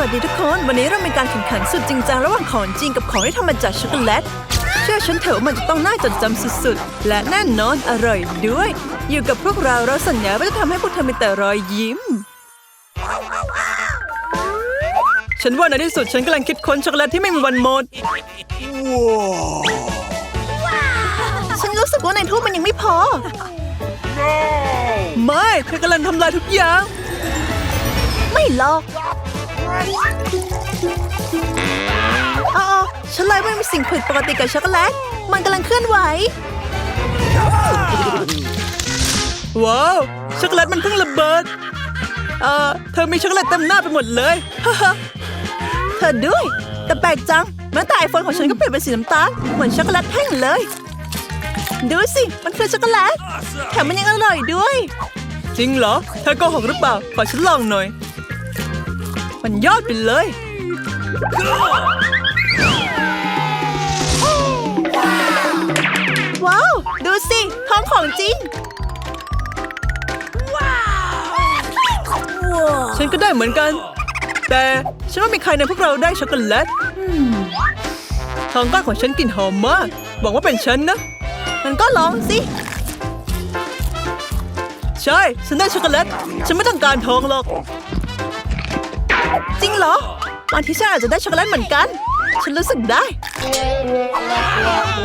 วัสดีทุกคน วันนี้เรามีการแข่งขันสุดจริงจังระหว่างของจริงกับของที่ทำมาจากช็อกโกแลต เชื่อฉันเถอะว่ามันจะต้องน่าจดจำสุดๆ และแน่นอนอร่อยด้วย อยู่กับพวกเราเราสัญญาว่าจะทำให้พวกเธอมีแต่รอยยิ้ม ฉันว่าในที่สุดฉันกำลังคิดค้นช็อกโกแลตที่ไม่มีวันหมด ฉันรู้สึกว่าในทูบมันยังไม่พอ ไม่เธอกำลังทำลายทุกอย่าง ไม่หรอก อ๋อฉันเลยว่ามีสิ่งผิดปกติกับช็อกโกแลต มันกำลังเคลื่อนไหว ว้าว ช็อกโกแลตมันเพิ่งระเบิด เอ่อ เธอมีช็อกโกแลตเต็มหน้าไปหมดเลย เธอด้วย แต่แปลกจังแม้แต่ไอโฟนของฉันก็เปลี่ยนเป็นสีน้ำตาล เหมือนช็อกโกแลตแท่งเลย ดูสิ มันคือช็อกโกแลต แถมมันยังอร่อยด้วย จริงเหรอ เธอโกหกหรือเปล่า ขอฉันลองหน่อย มันยอดไปเลย ว้าว ดูสิท้องของจริงว้าวฉันก็ได้เหมือนกัน แต่ฉันว่ามีใครในพวกเราได้ช็อกโกแลตทองก้อนของฉันกลิ่นหอมมากหวังว่าเป็นฉันนะ มันก็ลองสิ ใช่ ฉันได้ช็อกโกแลต ฉันไม่ต้องการทองหรอก จริงเหรอบางทีฉันอาจจะได้ช็อกโกแลตเหมือนกัน ฉันรู้สึกได้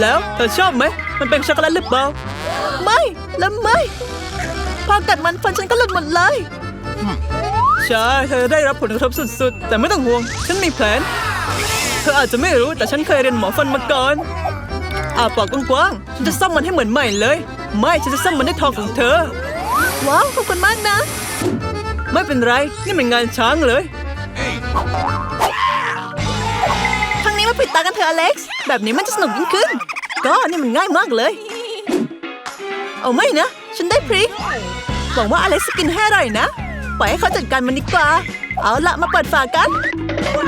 แล้วเธอชอบไหม มันเป็นช็อกโกแลตหรือเปล่า ไม่ แล้วไม่ พอกัดมันฟันฉันก็หลุดหมดเลย ใช่ เธอได้รับผลกระทบสุดๆ แต่ไม่ต้องห่วง ฉันมีแผน เธออาจจะไม่รู้แต่ฉันเคยเรียนหมอฟันมาก่อนอาปากกว้างๆ ฉันจะซ่อมมันให้เหมือนใหม่เลย ไม่ ฉันจะซ่อมมันด้วยทองของเธอ ว้าว ขอบคุณมากนะ ไม่เป็นไร นี่มันงานช้างเลย ครั้งนี้มาปิดตากันเถอะอเล็กซ์ แบบนี้มันจะสนุกยิ่งขึ้น ก็นี่มันง่ายมากเลย เอาไม่นะ ฉันได้พริก หวังว่าอเล็กซ์จะกินให้อร่อยนะ ปล่อยให้เขาจัดการมันดีกว่า เอาละมาเปิดฝากัน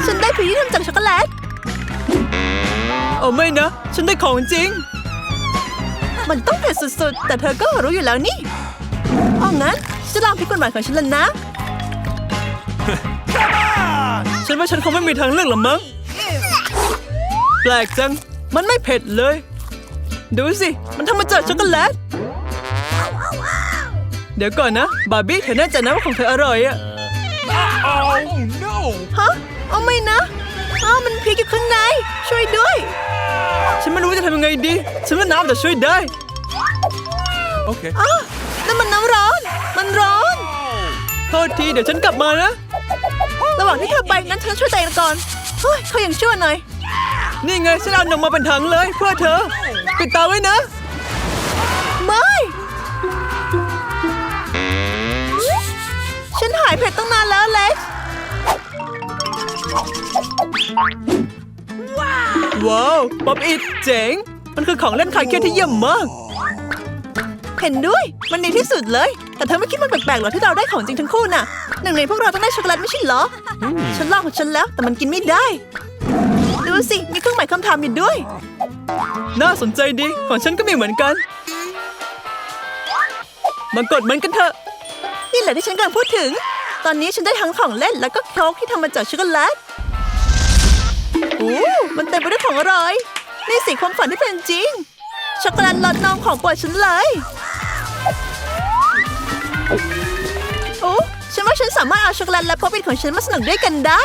ฉันได้พริกที่ทำจากช็อกโกแลต เอาไม่นะ ฉันได้ของจริง มันต้องเผ็ดสุดๆ แต่เธอก็รู้อยู่แล้วนี่เอางั้นฉันจะลองพริกหวานของฉันแล้วนะ ฉันว่าฉันคงไม่มีทางเลือกหรอกมั้ง แปลกจัง มันไม่เผ็ดเลย ดูสิ มันทำมาจากช็อกโกแลต เดี๋ยวก่อนนะ บาร์บี้เธอแน่ใจนะว่าของเธออร่อยอะ Oh no! ฮะ เอาไม่นะอ้าวมันพริกอยู่ข้างใน ช่วยด้วย ฉันไม่รู้จะทำยังไงดี ฉันว่าน้ำจะช่วยได้ Okay. อ้าวนั่นมันน้ำร้อน มันร้อน โทษที เดี๋ยวฉันกลับมานะ ระหว่างที่เธอไปนั้นฉันช่วยตัวเองก่อนเฮ้ยเขายังชั่วหน่อย นี่ไงฉันเอานมมาเป็นถังเลยเพื่อเธอปิดตาไว้นะ ไม่ ฉันหายเผ็ดตั้งนานแล้วเล็กว้าวป๊อปอิดเจ๋ง มันคือของเล่นคลายเครียดที่เยี่ยมมาก เห็นด้วย มันดีที่สุดเลย แต่เธอไม่คิดมันแปลกๆหรอที่เราได้ของจริงทั้งคู่น่ะ หนึ่งในพวกเราต้องได้ช็อกโกแลตไม่ใช่เหรอ ฉันลองของฉันแล้วแต่มันกินไม่ได้ ดูสิ มีเครื่องหมายคำถามอยู่ด้วย น่าสนใจดี ของฉันก็มีเหมือนกัน มากดมันกันเถอะ นี่แหละที่ฉันกำลังพูดถึง ตอนนี้ฉันได้ทั้งของเล่นแล้วก็โค้กที่ทำมาจากช็อกโกแลตโอ้มันเต็มไปด้วยของอร่อย นี่สิความฝันที่เป็นจริง ช็อกโกแลตรสนมของโปรดฉันเลย โอ้ฉันว่าฉันสามารถเอาช็อกโกแลตและป๊อปอินของฉันมาสนุกด้วยกันได้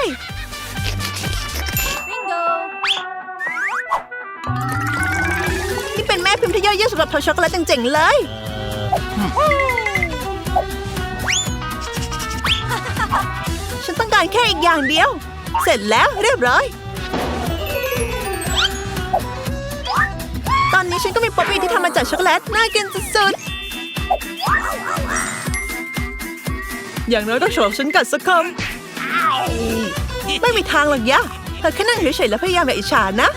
นี่เป็นแม่พิมพ์ที่ยอดเยี่ยมสำหรับทำช็อกโกแลตเจ๋งๆเลยฉันต้องการแค่อีกอย่างเดียว เสร็จแล้วเรียบร้อย ตอนนี้ฉันก็มีป๊อปปี้ที่ทำมาจากช็อกโกแลตน่ากินสุดๆ อย่างน้อยต้องโฉบฉันกัดสักคำไม่มีทางหรอกยะเธอแค่นั่งเฉยๆแล้วพยายามอย่าอิจฉานะ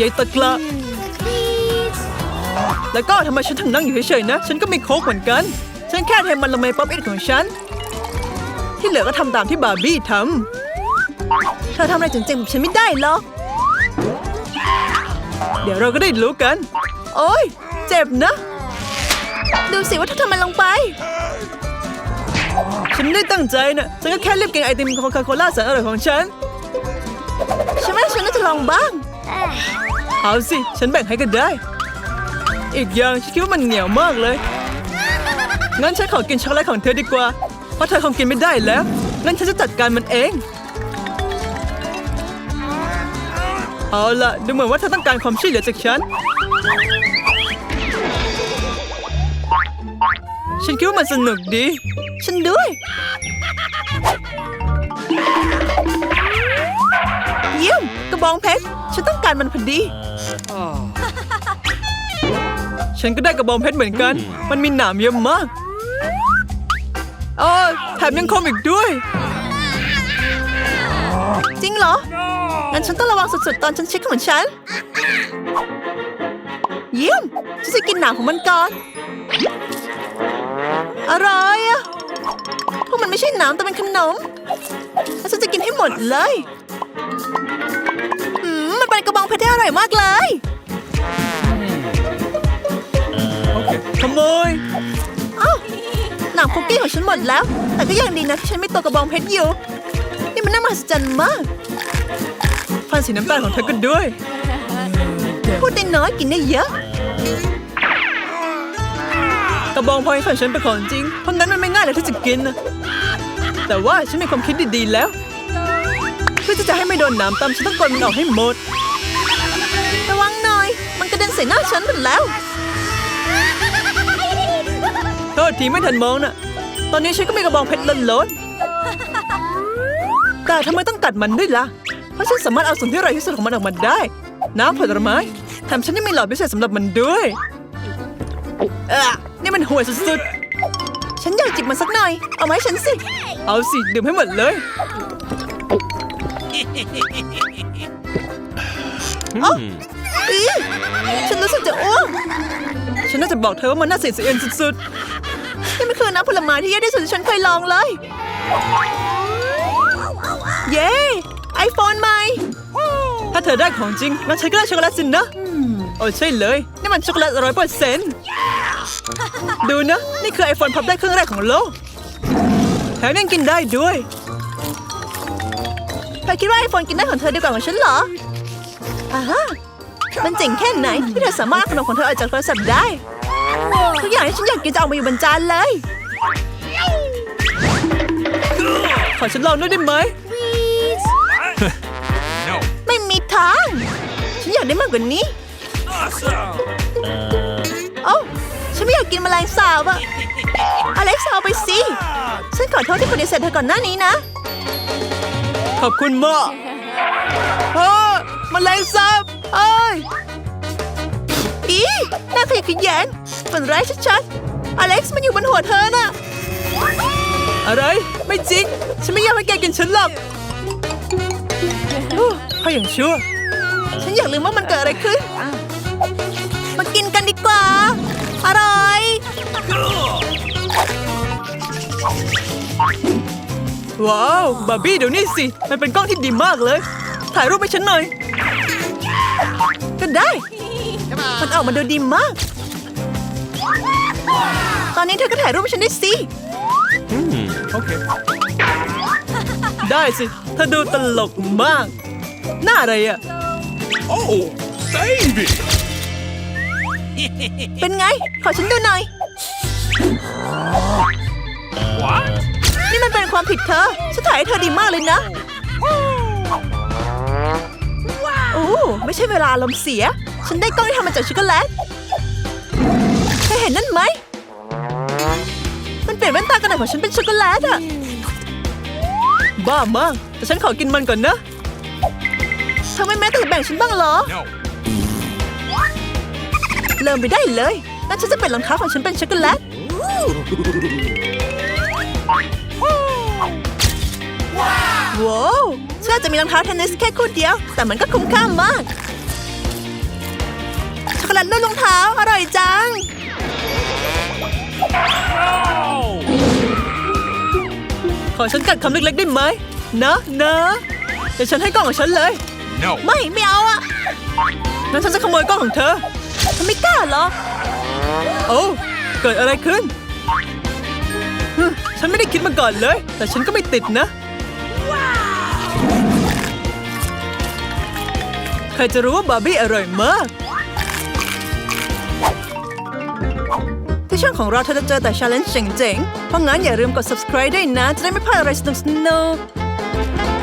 ยายตะกละแล้วก็ทำไมฉันถึงนั่งอยู่เฉยๆนะ ฉันก็มีโค้กเหมือนกัน ฉันแค่เทมันลงในป๊อปอิทของฉัน ที่เหลือก็ทำตามที่บาร์บี้ทำเธอทำอะไรเจ๋งๆแบบฉันไม่ได้หรอก เดี๋ยวเราก็ได้รู้กัน โอ๊ยเจ็บนะ ดูสิว่าเธอทำมันลงไป ฉันไม่ได้ตั้งใจนะฉันก็แค่รีบกินไอติมโคคาโคล่าแสนอร่อยของฉัน ฉันว่าฉันน่าจะลองบ้าง เอาสิ ฉันแบ่งให้กันได้ อีกอย่างฉันคิดว่ามันเหนียวมากเลย งั้นฉันขอกินช็อกโกแลตของเธอดีกว่า เพราะเธอคงกินไม่ได้แล้ว งั้นฉันจะจัดการมันเอง เอาล่ะ ดูเหมือนว่าเธอต้องการความช่วยเหลือจากฉัน ฉันคิดว่ามันสนุกดี ฉันด้วย เยี่ยมกระบองเพชร ฉันต้องการมันพอดี ฉันก็ได้กระบองเพชรเหมือนกัน มันมีหนามเยอะมากเออแถมยังคมอีกด้วย จริงเหรอ งั้นฉันต้องระวังสุดๆ ตอนฉันเช็คของฉัน เยี่ยม ฉันจะกินหนามของมันก่อน อะไรอะพวกมันไม่ใช่หนามแต่เป็นขนมแล้วฉันจะกินให้หมดเลยอืมมันเป็นกระบองเพชรที่อร่อยมากเลย Okay. ขโมยเอ้าหนังคุกกี้ของฉันหมดแล้ว แต่ก็ยังดีนะที่ฉันไม่ตัวกระบองเพชรอยู่ นี่มันน่ามหัศจรรย์มาก ฟันสีน้ำตาลของเธอก็ด้วย พูดได้น้อยกินได้เยอะ กระบองเพชรของฉันเป็นของจริง เพราะงั้นมันไม่ง่ายเลยที่จะกินนะแต่ว่าฉันมีความคิดดีๆแล้ว เพื่อที่จะให้ไม่โดนน้ำตำฉันต้องกดมันออกให้หมด ระวังหน่อย มันกระเด็นใส่หน้าฉันหมดแล้ว โทษทีไม่ทันมองนะตอนนี้ฉันก็มีกระบองเพชรล้นล้นๆแต่ทำไมต้องกัดมันด้วยล่ะ เพราะฉันสามารถเอาส่วนที่อร่อยที่สุดของมันออกมาได้ น้ำผลไม้แถมฉันยังมีหลอดพิเศษสำหรับมันด้วย เออ มันห่วยสุดๆ ฉันอยากจิบมันสักหน่อย เอาไหมาให้ฉันสิ เอาสิ ดื่มให้หมดเลยเอ้าอีฉันรู้สึกจะอ้วกฉันน่าจะบอกเธอว่ามันน่าเสียดสียนสุดๆ นี่มันคือน้ำผลไม้ที่แย่ที่สุดที่ฉันเคยลองเลย เย้ไอโฟนใหม่ ถ้าเธอได้ของจริงงั้นฉันก็ได้ช็อกโกแลตสินนะ โอ้ใช่เลย นี่มันช็อกโกแลตร้อยเปอร์เซ็นต์ ดูนะ นี่คือไอโฟนพับได้เครื่องแรกของโลกแถมยังกินได้ด้วยเธอคิดว่าไอโฟนกินได้ของเธอดีกว่าของฉันเหรออ่าฮะมันเจ๋งแค่ไหนที่เธอสามารถเอาขนมของเธอออกจากโทรศัพท์ได้ทุกอย่างที่ฉันอยากกินจะออกมาอยู่บนจานเลย ขอฉันลองด้วยได้ไหม No. ไม่มีทาง ฉันอยากได้มากกว่านี้ นไม่อยากกินแมลงสาบอะอเล็กซ์เอาไปสิ ฉันขอโทษที่ปฏิเสธเธอก่อนหน้านี้นะ ขอบคุณมากเฮ้อแมลงสาบเอ้ยอีน่าขยะแขยงฝันร้ายชัดๆ อเล็กซ์มันอยู่บนหัวเธอน่ะ อะไร ไม่จริง ฉันไม่อยากให้แกกินฉันหรอกโอ้เขาอย่างชั่ว ฉันอยากลืมว่ามันเกิดอะไรขึ้น ว้าวบาร์บี้เดี๋ยวนี้สิ มันเป็นกล้องที่ดีมากเลย ถ่ายรูปให้ฉันหน่อย ก็ได้ มันออกมาดูดีมาก ตอนนี้เธอก็ถ่ายรูปให้ฉันได้สิ Okay. ได้สิ เธอดูตลกมาก หน้าอะไรอะ Oh, baby. เป็นไง ขอฉันดูหน่อย What? นี่มันเป็นความผิดเธอ ฉันถ่ายให้เธอดีมากเลยนะ โอ้ไม่ใช่เวลาลมณ์เสีย ฉันได้กล้องที่ทำมาจากช็อกโกแลตเธอเห็นนั่นไหม มันเปลี่ยนแว่นตากันหน่อยของฉันเป็นช็อกโกแลตอะบ้ามาก แต่ฉันขอกินมันก่อนนะเธอไม่แม้แต่จะแบ่งฉันบ้างเหรอ No. เริ่มไปได้เลยงั้นฉันจะเปลี่ยนรองเท้าของฉันเป็นช็อกโกแลต ว้าวฉันอาจจะมีรองเท้าเทนนิสแค่คู่เดียว แต่มันก็คุ้มค่ามาก ช็อกโกแลตรูปรองเท้า อร่อยจัง Oh. ขอฉันกัดคำเล็กๆได้ไหมนะนะเดี๋ยวฉันให้กล้องของฉันเลย No. ไม่ไม่เอาอะงั้นฉันจะขโมยกล้องของเธอฉันไม่กล้าหรอกโอ้ เกิดอะไรขึ้นฮึ ฉันไม่ได้คิดมาก่อนเลย แต่ฉันก็ไม่ติดนะ ใครจะรู้ว่าบาร์บี้อร่อยมาก ที่ช่องของเราเธอจะเจอแต่ชาเลนจ์เจ๋งๆ เพราะงั้นอย่าลืมกด subscribe ด้วยนะ จะได้ไม่พลาดอะไรสนุกๆ